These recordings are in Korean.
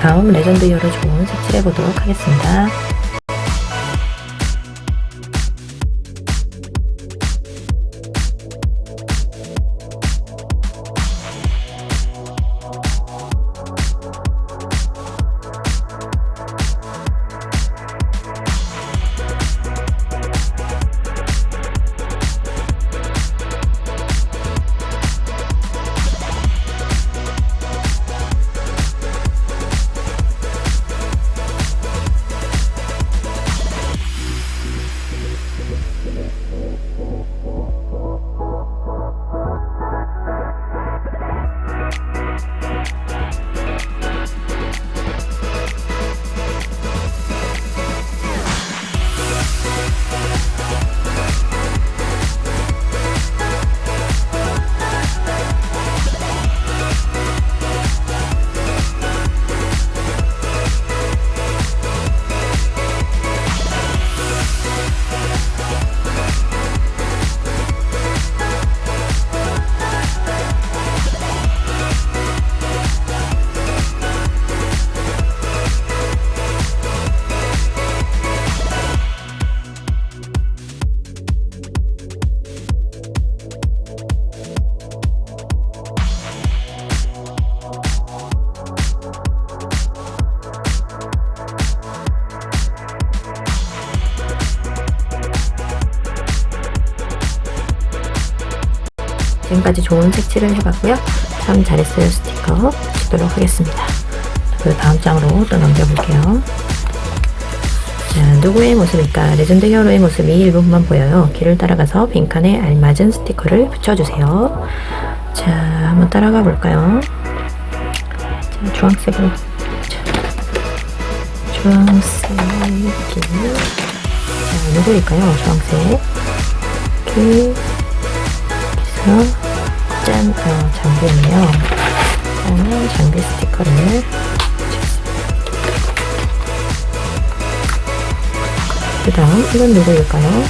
다음 레전드 히어로 좋은 색칠해 보도록 하겠습니다. 지금까지 좋은 색칠을 해봤고요. 참 잘했어요 스티커 찍도록 하겠습니다. 그 다음 장으로 또 넘겨볼게요. 자, 누구의 모습일까? 레전드 히어로의 모습이 일부분만 보여요. 길을 따라가서 빈칸에 알맞은 스티커를 붙여주세요. 자, 한번 따라가 볼까요? 자, 주황색으로. 자, 주황색 길. 자, 누구일까요? 주황색. 길. 그래서 짠, 어, 장비였네요. 저는 장비 스티커를 그 다음 이건 누구일까요?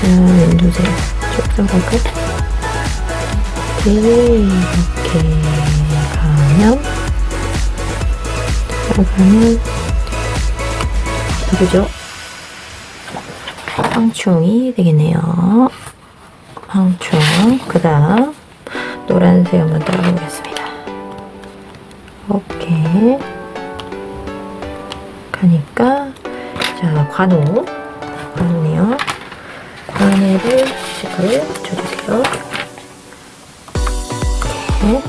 자, 왼두색 쭉쭉 갈까? 이렇게 가면 들어가면 누구죠? 황충이 되겠네요. 황충. 그 다음, 노란색 한번 따라보겠습니다. 오케이. 가니까, 자, 관우. 관우네요. 관우를 붙여주세요. 이렇게.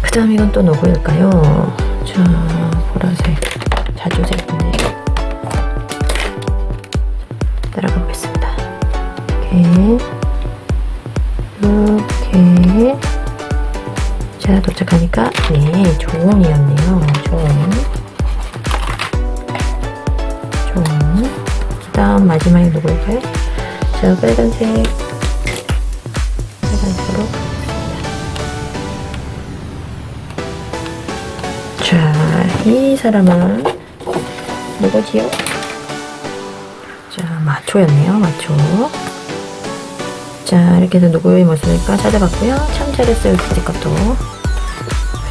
그 다음 이건 또 누구일까요? 자, 보라색. 자주색인데. 따라가 보겠습니다. 이렇게 자 도착하니까 네 종이었네요 종 종. 그 다음 마지막에 누구일까요? 자 빨간색 빨간색으로 자 이 사람은 누구지요? 자, 마초였네요, 마초. 자, 이렇게 해서 누구의 모습일까 찾아봤고요. 참 잘했어요, 스티커도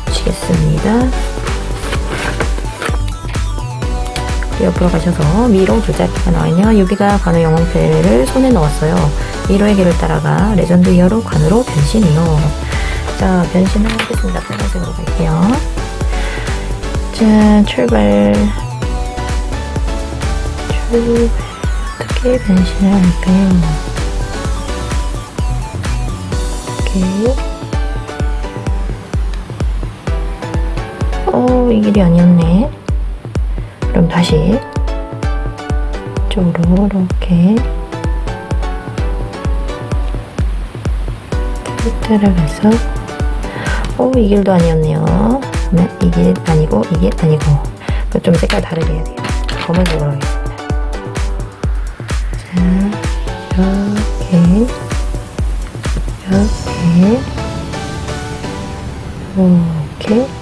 붙이겠습니다. 옆으로 가셔서 미로 조작기가 나와있네요. 여기가 관우 영웅패를 손에 넣었어요. 미로의 길을 따라가 레전드 히어로 관우로 변신이요. 자, 변신을 하겠습니다. 빨간색으로 갈게요. 자, 출발. 출발. 어떻게 변신을 할까요? 이 길이 아니었네. 그럼 다시 이쪽으로 이렇게 따라가서 어, 이 길도 아니었네요. 그러면 이길 아니고 이길 아니고 좀 색깔 다르게 해야 돼요. 검은색으로 하겠습니다. 자, 이렇게, 이렇게, 이렇게.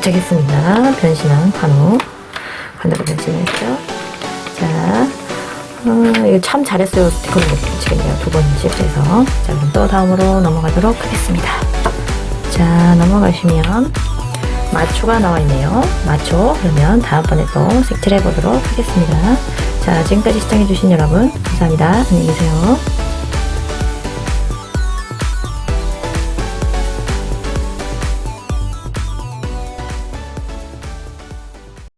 도착했습니다. 변신한 관우. 관우로 변신했죠. 자, 어, 이거 참 잘했어요 스티커를 못 붙이겠네요 두번 실수해서. 자 그럼 또 다음으로 넘어가도록 하겠습니다. 자 넘어가시면 마초가 나와 있네요. 마초. 그러면 다음번에 또 색칠해 보도록 하겠습니다. 자 지금까지 시청해 주신 여러분 감사합니다. 안녕히 계세요